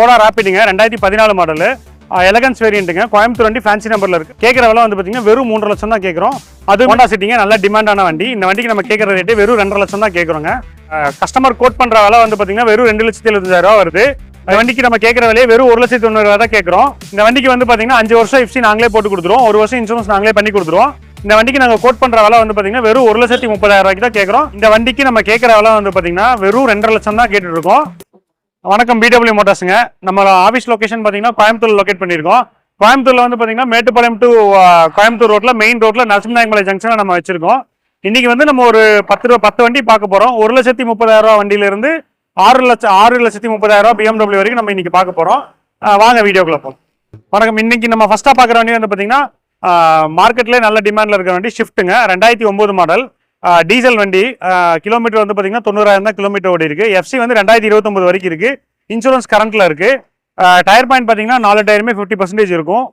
Skoda ராப்பிடுங்க ரெண்டாயிரத்தி பதினாலு model elegance வேரியண்ட்டுங்க Coimbatore வண்டி ஃபேன்சி நம்பரில் இருக்குது கேட்குற விலை வந்து பார்த்தீங்கன்னா வெறும் மூன்று லட்சம் தான் கேட்குறோம் அது ஹோண்டா சிட்டிங்க நல்ல டிமாண்டான வண்டி. இந்த வண்டிக்கு நம்ம கேட்குற ரேட்டு வெறும் ரெண்டரை லட்சம் தான் கேட்குறோங்க கஸ்டமர் கோட் பண்ணுற விலை வந்து பார்த்தீங்கன்னா வெறும் ரெண்டு லட்சத்தி எழுபத்தஞ்சாயிரம் ரூபா வருது. இந்த வண்டிக்கு நம்ம கேட்குற விலையே வெறும் ஒரு லட்சத்தி தொண்ணூறு தான் கேட்குறோம் இந்த வண்டிக்கு வந்து பார்த்தீங்கன்னா அஞ்சு வருஷம் எஃப்சி நாங்களே போட்டு கொடுத்துருவோம். ஒரு வருஷம் இன்சூரன்ஸ் நாங்களே பண்ணி கொடுத்துருவோம். இந்த வண்டிக்கு நாங்கள் கோட் பண்ணுற விலை வந்து பார்த்தீங்கன்னா வெறும் ஒரு லட்சத்தி முப்பதாயிரம் ரூபாய்க்கு தான் கேட்குறோம் இந்த வண்டிக்கு நம்ம கேட்குற விலை வந்து பார்த்தீங்கன்னா வெறும் ரெண்டரை லட்சம் தான் கேட்டுருக்கோம் வணக்கம் பிடபிள்யூ மோட்டார்ஸுங்க நம்ம ஆஃபீஸ் லொகேஷன் பார்த்தீங்கன்னா கோயம்புத்தூர் லொக்கேட் பண்ணியிருக்கோம். கோயம்புத்தூரில் வந்து பார்த்தீங்கன்னா மேட்டுப்பாளையம் டு கோயம்புத்தூர் ரோட்டில் மெயின் ரோட்டில் நரசிம்நாயகமலை ஜங்ஷனில் நம்ம வச்சிருக்கோம். இன்றைக்கி வந்து நம்ம ஒரு பத்து ரூபா பத்து வண்டி பார்க்க போகிறோம் ஒரு லட்சத்தி முப்பதாயிரரூவா வண்டியிலேருந்து ஆறு லட்சம் ஆறு லட்சத்தி முப்பதாயிரரூவா பிஎம்டபிள்யூ வரைக்கும் நம்ம இன்றைக்கி பார்க்க போகிறோம் வாங்க வீடியோக்குள்ள போகலாம் வணக்கம். இன்னைக்கு நம்ம ஃபஸ்ட்டாக பார்க்குற வண்டி வந்து பார்த்தீங்கன்னா மார்க்கெட்லேயே நல்ல டிமாண்டில் இருக்கிற வண்டி ஷிஃப்ட்டுங்க ரெண்டாயிரத்தி ஒம்பது மாடல் டீசல் வண்டி கிலோமீட்டர் வந்து பார்த்தீங்கன்னா தொண்ணூறாயிரம் தான் கிலோமீட்டர் ஓடி இருக்கு. எஃப்சி வந்து ரெண்டாயிரத்தி இருபத்தொம்பது வரைக்கும் இருக்கு. இன்சூரன்ஸ் கரண்ட்ல இருக்கு. டயர் பாயிண்ட் பார்த்தீங்கன்னா நாலு டயருமே ஃபிஃப்டி பர்சன்டேஜ் இருக்கும்.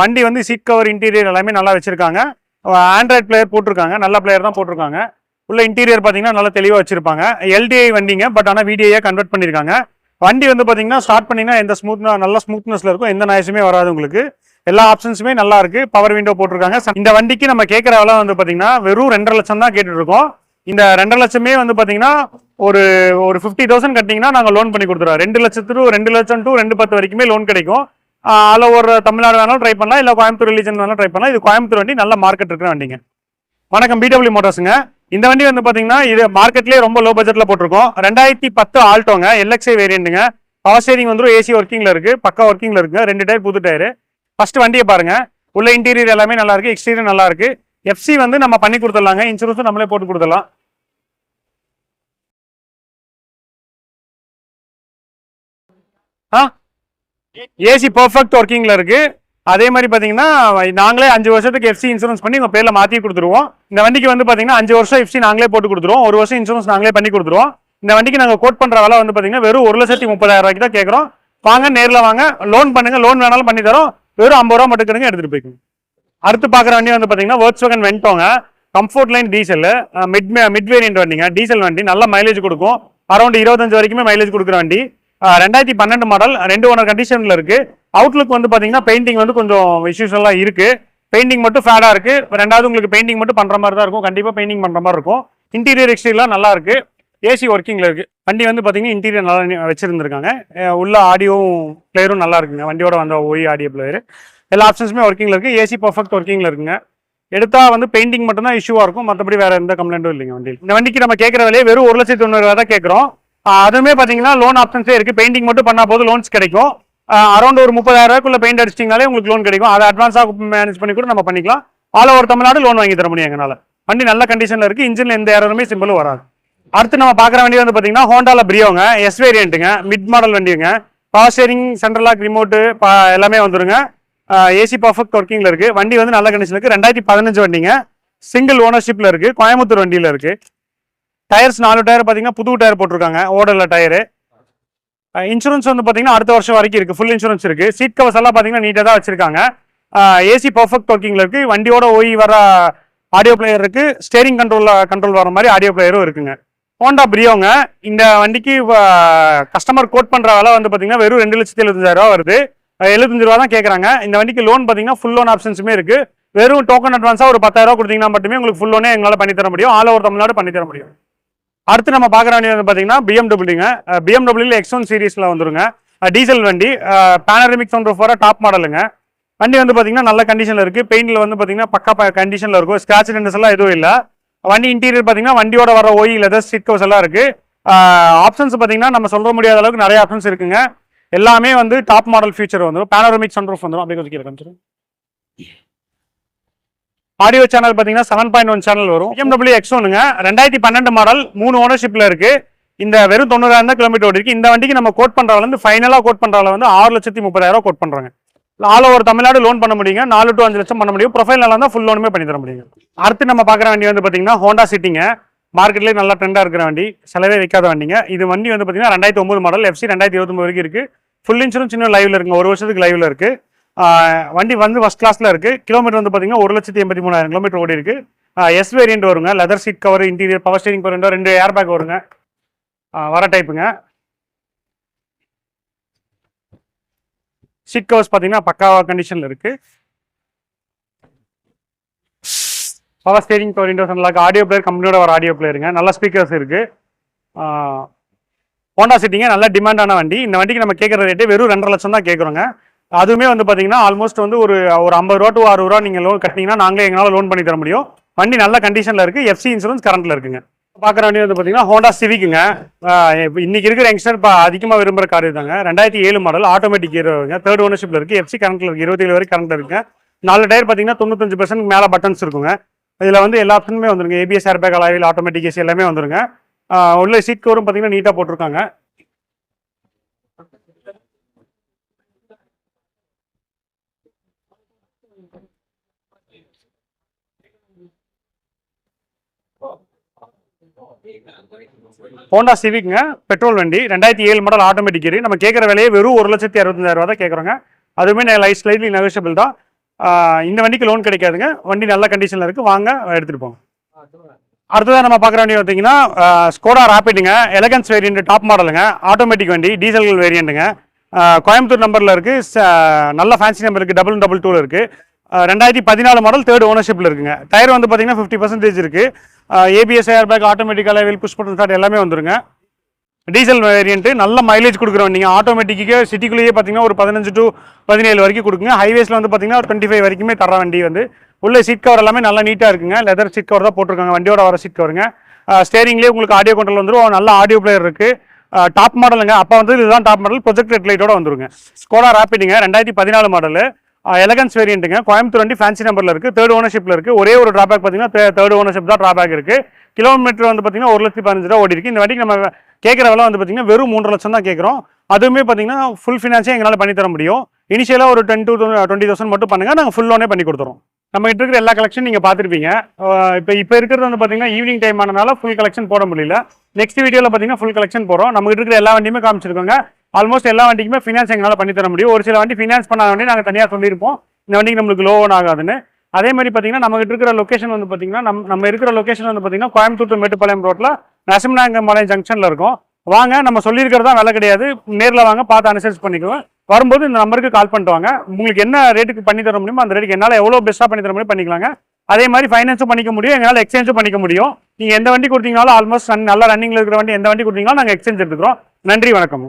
வண்டி வந்து சீட் கவர் இன்டீரியர் எல்லாமே நல்லா வச்சிருக்காங்க. ஆண்ட்ராய்ட் பிளேயர் போட்டிருக்காங்க. நல்ல பிளேயர் தான் போட்டிருக்காங்க. உள்ள இன்டீரியர் பார்த்தீங்கன்னா நல்லா தெளிவாக வச்சிருப்பாங்க. எல்டிஐ வண்டிங்க பட் ஆனால் விடிஐ கன்வெர்ட் பண்ணியிருக்காங்க வண்டி வந்து பார்த்தீங்கன்னா ஸ்டார்ட் பண்ணிங்கன்னா எந்த ஸ்மூத்னா நல்ல ஸ்மூத்னஸில் இருக்கும். எந்த நாய்ஸுமே வராது உங்களுக்கு. எல்லா ஆப்ஷன்ஸுமே நல்லா இருக்கு. பவர் விண்டோ போட்டிருக்காங்க. இந்த வண்டிக்கு நம்ம கேட்குற விலை வந்து பார்த்தீங்கன்னா வெறும் ரெண்டரை லட்சம் தான் கேட்டுட்டு இருக்கோம் இந்த ரெண்டரை லட்சமே வந்து பார்த்தீங்கன்னா ஒரு ஒரு ஃபிஃப்டி தௌசண்ட் கட்டிங்கன்னா நாங்கள் லோன் பண்ணி கொடுத்துருவோம் ரெண்டு லட்சத்து ரெண்டு லட்சம் டு ரெண்டு பத்து வரைக்குமே லோன் கிடைக்கும். ஆல் ஓவர் தமிழ்நாடு வேணாலும் ட்ரை பண்ணலாம். இல்லை கோயம்புத்தூர் ரிலீஜன் வேணாலும் ட்ரை பண்ணலாம். இது கோயம்புத்தூர் வண்டி நல்ல மார்க்கெட் இருக்கிற வண்டிங்க. வணக்கம் பிடபிள்யூ மோட்டார்ஸுங்க இந்த வண்டி வந்து பார்த்தீங்கன்னா இது மார்க்கெட்லேயே ரொம்ப லோ பட்ஜெட்டில் போட்டிருக்கோம். ரெண்டாயிரத்தி பத்து ஆல்ட்டோங்க எல்எக்ஸ்ஐ வேரியண்ட்டுங்க பவர் ஸ்டேரிங் வந்துடும் ஏசி ஒர்க்கிங்கில் இருக்குது பக்கா ஒர்க்கிங்கில் இருக்குங்க ரெண்டு டயர் புது டயரு ஃபர்ஸ்ட் வண்டியை பாருங்க. உள்ள இன்டீரியர் எல்லாமே நல்லா இருக்கு. எக்ஸ்டீரியர் நல்லா இருக்கு. எஃப்சி வந்து நம்ம பண்ணி கொடுத்துடலாங்க. இன்சூரன்ஸும் நம்மளே போட்டு கொடுத்துடலாம். ஆ? ஏசி பர்ஃபெக்ட் ஒர்க்கிங்ல இருக்கு. அதே மாதிரி பாத்தீங்கன்னா நாங்களே அஞ்சு வருஷத்துக்கு எஃப்சி இன்சூரன்ஸ் பண்ணி உங்க பேர்ல மாத்தி கொடுத்துருவோம். இந்த வண்டிக்கு வந்து பாத்தீங்கன்னா அஞ்சு வருஷம் எஃப்சி நாங்களே போட்டு கொடுத்துருவோம். ஒரு வருஷம் இன்சூரன்ஸ் நாங்களே பண்ணி கொடுத்துருவோம். இந்த வண்டிக்கு நாங்க கோட் பண்ற வேலை வந்து பாத்தீங்கன்னா வெறும் ஒரு லட்சத்தி முப்பதாயிரம் ரூபாய்க்கு தான் கேட்கறோம் வாங்க நேர்ல வாங்க. லோன் பண்ணுங்க. லோன் வேணாலும் பண்ணி தரோம். வெறும் ஐம்பது ரூபா மட்டும் கிடைங்க எடுத்துகிட்டு போய்க்கோங்க. அடுத்து பார்க்குற வண்டி வந்து பார்த்தீங்கன்னா வேர்ட்ஸ் wagon வென்டோங்க comfort line diesel mid mid variant வண்டிங்க. டீசல் வண்டி நல்ல மைலேஜ் கொடுக்கும். அரௌண்ட் இருபத்தஞ்சு வரைக்குமே மைலேஜ் கொடுக்குற வண்டி. ரெண்டாயிரத்தி பன்னெண்டு மாடல் ரெண்டு ஓனர் கண்டிஷனில் இருக்குது அவுட்லுக் வந்து பார்த்தீங்கன்னா பெயிண்டிங் வந்து கொஞ்சம் இஷ்யூஸ் எல்லாம் இருக்குது பெயிண்டிங் மட்டும் ஃபேடாக இருக்குது ரெண்டாவது உங்களுக்கு பெயிண்டிங் மட்டும் பண்ணுற மாதிரி தான் இருக்கும். கண்டிப்பாக பெயிண்டிங் பண்ணுற மாதிரி இருக்கும். இன்டீரியர் எக்ஸ்டீரியர்லாம் நல்லா இருக்குது ஏசி ஒர்க்கிங்கில் இருக்குது வண்டி வந்து பார்த்தீங்கன்னா இன்டீரியர் நல்லா வச்சுருந்துருக்காங்க. உள்ள ஆடியோவும் பிளேயரும் நல்லா இருக்குங்க. வண்டியோட வந்த ஒய் ஆடியோ பிளேயர் எல்லா ஆப்ஷன்ஸுமே ஒர்க்கிங்கில் இருக்குது ஏசி பர்ஃபெக்ட் ஒர்க்கிங்கில் இருக்குங்க. எடுத்தால் வந்து பெயிண்டிங் மட்டும் தான் இஷ்யூவாக இருக்கும். மற்றபடி வேறு எந்த கம்ப்ளைண்ட்டும் இல்லைங்க வண்டியில். இந்த வண்டிக்கு நம்ம கேட்குற விலையே வெறும் ஒரு லட்சத்தி தொண்ணூறு தான் கேட்குறோம் அதுவுமே பார்த்தீங்கன்னா லோன் ஆப்ஷன்ஸே இருக்குது பெயிண்டிங் மட்டும் பண்ணால் போது லோன்ஸ் கிடைக்கும். அரௌண்ட் ஒரு முப்பதாயிரரூவாக்குள்ளே பெயிண்ட் அடிச்சிட்டிங்கனாலே உங்களுக்கு லோன் கிடைக்கும். அதை அட்வான்ஸாக மேனேஜ் பண்ணி கூட நம்ம பண்ணிக்கலாம். ஆல் ஓவர் தமிழ்நாடு லோன் வாங்கி தர முடியும் எங்களால் வண்டி நல்ல கண்டிஷனில் இருக்குது இன்ஜினில் எந்த ஏறருமே சிம்பிளும் வராது. அடுத்து நம்ம பார்க்குற வண்டி வந்து பார்த்தீங்கன்னா ஹோண்டாவில் பிரியோங்க எஸ் வேரியண்ட்டுங்க மிட் மாடல் வண்டிங்க. Power steering central lock remote எல்லாமே வந்துருங்க. ஏசி பர்ஃபெக்ட் ஒர்க்கிங்கில் இருக்குது வண்டி வந்து நல்ல கண்டிஷன் இருக்குது ரெண்டாயிரத்தி பதினஞ்சு வண்டிங்க. சிங்கிள் ஓனர்ஷிப்பில் இருக்குது கோயம்புத்தூர் வண்டியில் இருக்குது டயர்ஸ் நாலு டயர் பார்த்தீங்கன்னா புது டயர் போட்டிருக்காங்க. ஓடல டயரு இன்சூரன்ஸ் வந்து பார்த்தீங்கன்னா அடுத்த வருஷம் வரைக்கும் இருக்குது ஃபுல் இன்சூரன்ஸ் இருக்குது சீட் கவர்ஸ் எல்லாம் பார்த்தீங்கன்னா நீட்டாக தான் வச்சிருக்காங்க. ஏசி பர்ஃபெக்ட் ஒர்க்கிங்கில் இருக்குது வண்டியோட ஓய் வர ஆடியோ பிளேயர் இருக்குது ஸ்டேரிங் கண்ட்ரோலில் கண்ட்ரோல் வர மாதிரி ஆடியோ பிளேயரும் இருக்குங்க. ஹோண்டா பிரியோங்க. இந்த வண்டிக்கு கஸ்டமர் கோட் பண்ணுற விலை வந்து பார்த்தீங்கன்னா வெறும் ரெண்டு லட்சத்தி எழுபத்தஞ்சாயிரம் ரூபா வருது. எழுபத்தஞ்சு ரூபா தான் கேட்குறாங்க இந்த வண்டிக்கு லோன் பார்த்தீங்கன்னா ஃபுல் லோன் ஆப்ஷன்ஸுமே இருக்கு. வெறும் டோக்கன் அட்வான்ஸாக ஒரு பத்தாயிரம் கொடுத்தீங்கன்னா மட்டுமே உங்களுக்கு ஃபுல் லோனே எங்களால் பண்ணி தர முடியும். ஆல் ஓவர் தமிழ்நாடு பண்ணித்தர முடியும். அடுத்து நம்ம பார்க்குற வண்டி வந்து பார்த்தீங்கன்னா பிஎம்டபிள்யூங்க பிஎம்டபிள்யூல எக்ஸ் ஒன் சீரீஸில் வந்துருங்க. டீசல் வண்டி. பேனரமிக் சவுண்ட் வர டாப் மாடலுங்க வண்டி வந்து பார்த்தீங்கன்னா நல்ல கண்டிஷனில் இருக்குது பெயிண்டில் வந்து பார்த்தீங்கன்னா பக்கா கண்டிஷனில் இருக்கும். ஸ்க்ராட்ச் டெண்டர்ஸ் எல்லாம் எதுவும் இல்லை. வண்டி இன்டீரியர் பார்த்தீங்கன்னா வண்டியோட வர ஓய் லெதர் சீட் கவர்ஸ் எல்லாம் இருக்குது ஆப்ஷன்ஸ் பார்த்தீங்கன்னா நம்ம சொல்ல முடியாத அளவுக்கு நிறைய ஆப்ஷன்ஸ் இருக்குங்க. எல்லாமே வந்து டாப் மாடல் ஃபீச்சர் வந்துடும் பேனரமிக் சன்ரூஃப் வந்துடும் அப்படியே கொஞ்சம் கீழே ஆடியோ சேனல் பார்த்தீங்கன்னா செவன் பாயிண்ட் ஒன் சேனல் வரும். எம்டபிள்யூ எக்ஸ் ஒன்றுங்க ரெண்டாயிரத்தி பன்னெண்டு மாடல் மூணு ஓனர்ஷிப்பில் இருக்கு. இந்த வெறும் தொண்ணூறாயிரம் தான் கிலோமீட்டர் ஓடி இருக்கு இந்த வண்டிக்கு நம்ம கோட் பண்ணுறவங்க வந்து ஃபைனலாக கோட் பண்ணுறவங்க வந்து ஆறு லட்சத்தி முப்பதாயிரம் கோட் பண்ணுறாங்க ஆல் ஓவர் தமிழ்நாடு லோன் பண்ண முடியுங்க. நாலு டு அஞ்சு லட்சம் பண்ண முடியும். ப்ரொஃபைல் நல்லா இருந்தால் ஃபுல் லோனுமே பண்ணி தர முடியுங்க. அடுத்து நம்ம பார்க்குற வண்டி வந்து பார்த்தீங்கன்னா ஹோண்டா சிட்டிங்க மார்க்கெட்லேயே நல்லா ட்ரெண்டாக இருக்கிற வண்டி. செலவே வைக்காத வண்டிங்க. இது வண்டி வந்து பார்த்தீங்கன்னா ரெண்டாயிரத்தி ஒம்பது மாடல் எஃப்சி ரெண்டாயிரத்தி இருபத்தொம்பது வரைக்கும் இருக்கு. ஃபுல் இன்சூரன்ஸ் இன்னும் லைவ்ல இருக்குங்க. ஒரு வருஷத்துக்கு லைவ்ல இருக்கு. வண்டி வந்து ஃபஸ்ட் கிளாஸ்ல இருக்கு. கிலோமீட்டர் வந்து பார்த்தீங்கன்னா ஒரு லட்சத்தி எண்பத்தி மூணாயிரம் கிலோமீட்டர் ஓடி இருக்கு. எஸ் வேரியன்ட் வருங்க. Leather seat cover interior power steering ரெண்டு ஏர் பேக் வருங்க. வர டைப்புங்க சீட் கவர்ஸ் பார்த்தீங்கன்னா பக்காவா கண்டிஷனில் இருக்குது பவர் ஸ்டேரிங் பவர் விண்டோஸ் நல்லா ஆடியோ பிளேயர் கம்பெனியோட ஒரு ஆடியோ பிளேயருங்க நல்ல ஸ்பீக்கர்ஸ் இருக்குது ஹோண்டா சிட்டிங்க நல்ல டிமாண்டான வண்டி. இந்த வண்டிக்கு நம்ம கேட்குற ரேட்டு வெறும் ரெண்டரை லட்சம் தான் கேட்குறோங்க அதுவுமே வந்து பார்த்தீங்கன்னா ஆல்மோஸ்ட் வந்து ஒரு ஒரு ஐம்பது ரூபா டு அறுபது ரூபா நீங்கள் லோன் கட்டினீங்கன்னா நாங்களே எங்களால் லோன் பண்ணி தர முடியும். வண்டி நல்ல கண்டிஷனில் இருக்குது எஃப்சி இன்சூரன்ஸ் கரண்ட்டில் இருக்குங்க. பார்க்குற வண்டி வந்து பார்த்தீங்கன்னா ஹோண்டா சிவிக்குங்க இன்றைக்கி இன்னைக்கு இருக்கிற யங்ஸ்டர் இப்போ அதிகமாக விரும்புகிற கார் இதுதாங்க. ரெண்டாயிரத்தி ஏழு மாடல் ஆட்டோமேட்டிக் ஹீரோங்க தேர்ட் ஓனர்ஷிப்பில் இருக்குது எஃப்சி கரண்ட்டில் இருக்குது இருபத்தேழு வரைக்கும் கரண்ட் இருக்குங்க நாலு டயர் பார்த்தீங்கன்னா தொண்ணூத்தஞ்சு பர்சன்ட் மேலே பட்டன்ஸ் இருக்குங்க. இதில் வந்து எல்லா ஆப்ஷனுமே வந்துருங்க. ஏபிஎஸ் ஏர்பேக் அலாயில் ஆட்டோமேட்டிக் ஏசி எல்லாமே வந்துருங்க. உள்ள சீட் கவரும் பார்த்தீங்கன்னா நீட்டாக போட்டிருக்காங்க. ஹோண்டா சிவிக்ங்க பெட்ரோல் வண்டி ரெண்டாயிரத்தி ஏழு மாடல் ஆட்டோமேட்டிக் இருக்கு நம்ம கேட்குற விலையே வெறும் ஒரு லட்சத்தி அறுபத்தஞ்சாயிரம் தான் கேட்குறோங்க அதுவுமே லைட் ஸ்லைட்லி நெகோஷியபிள் தான். இந்த வண்டிக்கு லோன் கிடைக்காதுங்க. வண்டி நல்ல கண்டிஷனில் இருக்குது வாங்க எடுத்துகிட்டு போங்க. அடுத்ததாக நம்ம பார்க்குற வண்டி பார்த்தீங்கன்னா ஸ்கோடா ராபிடுங்க எலகன்ஸ் வேரியண்ட் டாப் மாடலுங்க ஆட்டோமேட்டிக் வண்டி டீசல் வேரியண்ட்டுங்க கோயம்புத்தூர் நம்பரில் இருக்குது நல்ல ஃபேன்சி நம்பர் இருக்குது டபுள் டபுள் டூவில் இருக்குது ரெண்டாயிரத்தி பதினாலு மாடல் தேர்ட் ஓனர்ஷிப்பில் இருக்குங்க. டயர் வந்து பார்த்தீங்கன்னா ஃபிஃப்டி பர்சன்டேஜ் இருக்குது ஏபிஎஸ் ஏர் பேக் ஆட்டோமேட்டிக்காக அலைவில் புஷ் பட்டன் ஸ்டார்ட் எல்லாமே வந்துருங்க. டீசல் வேரியன்ட்டு நல்ல மைலேஜ் கொடுக்குற வண்டிங்க ஆட்டோமேட்டிக்கு சிட்டிக்குள்ளேயே பார்த்தீங்கன்னா ஒரு பதினஞ்சு டு பதினேழு வரைக்கும் கொடுக்குங்க. ஹைவேஸில் வந்து பார்த்தீங்கன்னா ஒரு டுவெண்ட்டி ஃபைவ் வரைக்குமே தர வண்டி வந்து. உள்ளே சீட் கவர் எல்லாமே நல்லா நீட்டாக இருக்குங்க. லெதர் சீட் கவர் தான் போட்டிருக்காங்க. வண்டியோட வர சீட் கவருங்க ஸ்டேரிங்லேயே உங்களுக்கு ஆடியோ கண்ட்ரோல் வந்துடும் நல்ல ஆடியோ பிளேயர் இருக்குது டாப் மாடலுங்க அப்போ வந்து இதுதான் டாப் மாடல் ப்ரொஜெக்ட் ரெட் லைட்டோட வந்துருங்க. ஸ்கோடா ராப்பிடுங்க ரெண்டாயிரத்தி பதினாலு மாடலு எலகன்ஸ் வேரியண்ட்டுங்க கோயம்புத்தூர் வண்டி ஃபேன்சி நம்பரில் இருக்குது தேர்ட் ஓனர்ஷிப்பில் இருக்குது ஒரே ஒரு ட்ராபேக் பார்த்தீங்கன்னா தேர்ட் ஓனர்ஷிப் தான் ட்ராபேக் இருக்குது கிலோமீட்டர் வந்து பார்த்தீங்கன்னா ஒரு லட்சத்தி பதினஞ்சு ரூபா ஓடி இருக்குது இந்த வண்டிக்கு நம்ம கேட்குற விலை வந்து பார்த்தீங்கன்னா வெறும் மூன்று லட்சம் தான் கேட்குறோம் அதுவுமே பார்த்தீங்கன்னா ஃபுல் ஃபினான்ஸே எங்களால் பண்ணி தர முடியும். இனிஷியலாக ஒரு டென் டூ டுவெண்ட்டி தௌசண்ட் மட்டும் பண்ணுங்கள் நாங்கள் ஃபுல் லோனே பண்ணி கொடுத்துறோம். நம்ம கிட்ட இருக்கிற எல்லா கலெக்ஷன் நீங்கள் பார்த்துருப்பீங்க. இப்போ இப்போ இருக்கிறது வந்து பார்த்தீங்கன்னா ஈவினிங் டைம் ஆனனால ஃபுல் கலெக்ஷன் போட முடியல. நெக்ஸ்ட் வீடியோவில் பார்த்தீங்கன்னா ஃபுல் கலெக்ஷன் போகிறோம் நம்ம கிட்ட இருக்கிற எல்லா வண்டியுமே காமிச்சிருக்கோங்க. ஆல்மோஸ்ட் எல்லா வண்டிக்குமே ஃபினான்ஸ் எங்களால் பண்ணி தர முடியும். ஒரு சில வண்டி ஃபினான்ஸ் பண்ணாத வண்டி நாங்கள் தனியாக சொல்லியிருப்போம். இந்த வண்டிக்கு நம்மளுக்கு லோன் ஆகாதுன்னு. அதே மாதிரி பார்த்தீங்கன்னா நம்ம இருக்கிற லொக்கேஷன் வந்து பார்த்தீங்கன்னா நம்ம நம்ம இருக்கிற லொக்கேஷன் வந்து பார்த்தீங்கன்னா கோயம்புத்தூர் மேட்டுப்பாளையம் ரோட்டில் நரசிம்மநாயக்கம்பாளையம் ஜங்ஷனில் இருக்கும். வாங்க நம்ம சொல்லியிருக்கிறதா விலை கிடையாது. நேரில் வாங்க பார்த்து அனுசரிச்சு பண்ணிக்குவோம். வரும்போது இந்த நம்பருக்கு கால் பண்ணிட்டு வாங்க. உங்களுக்கு என்ன ரேட்டுக்கு பண்ணி தர முடியுமோ அந்த ரேட்டுக்கு என்னால் எவ்வளோ பெஸ்ட்டாக பண்ணி தர முடியும் பண்ணிக்கலாங்க. அதே மாதிரி ஃபைனான்ஸும் பண்ணிக்க முடியும். எங்களால் எக்ஸ்சேஞ்சும் பண்ணிக்க முடியும். நீங்கள் எந்த வண்டி கொடுத்தீங்கனாலும் ஆல்மோஸ்ட் நல்லா ரன்னிங்கில் இருக்கிற வண்டி எந்த வண்டி கொடுத்தீங்கனாலும் நாங்கள் எக்ஸ்சேஞ்ச் எடுத்துக்கிறோம். நன்றி வணக்கம்.